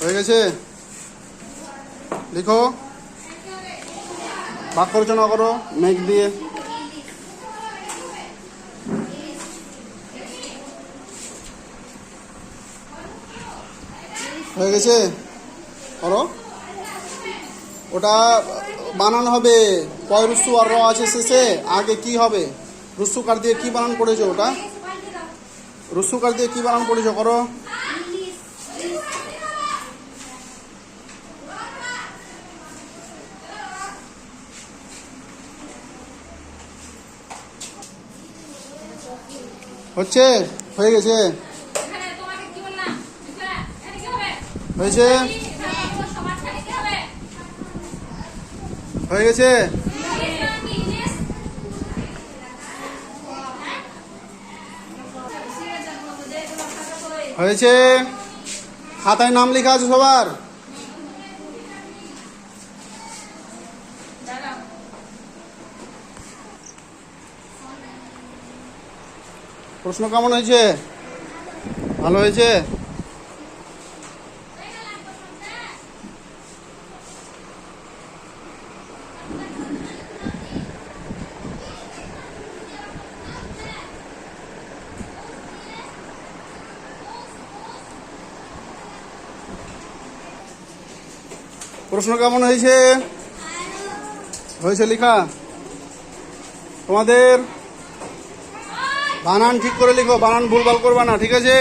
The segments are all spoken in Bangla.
হয়ে গেছে? লিখো। বাক্য রচনা করো? মেঘ দিয়ে। হয়ে গেছে? করো। ওটা বানান হবে। কয় রুসু আর র আছে শেষে? আগে কি হবে? রুসু কার দিয়ে কি বানান করেছ ওটা? রুসু কার দিয়ে কি বানান করেছ? করো। হচ্ছে? হয়ে গেছে? হয়েছে? হয়ে গেছে? হয়েছে? খাতায় নাম লেখা আছে সবার? প্রশ্ন কেমন হয়েছে? ভালো হয়েছে? প্রশ্ন কেমন হয়েছে? হয়েছে লেখা? তোমাদের বানান ঠিক করে লিখো বানান ভুলভাল করবা না ঠিক আছে?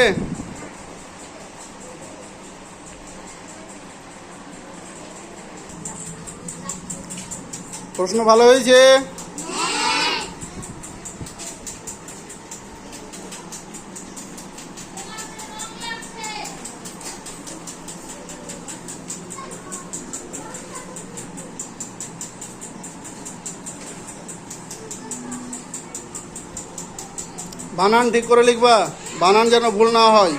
প্রশ্ন ভালো হয়েছে? বানান ঠিক করে লিখবা বানান যেন ভুল না হয়।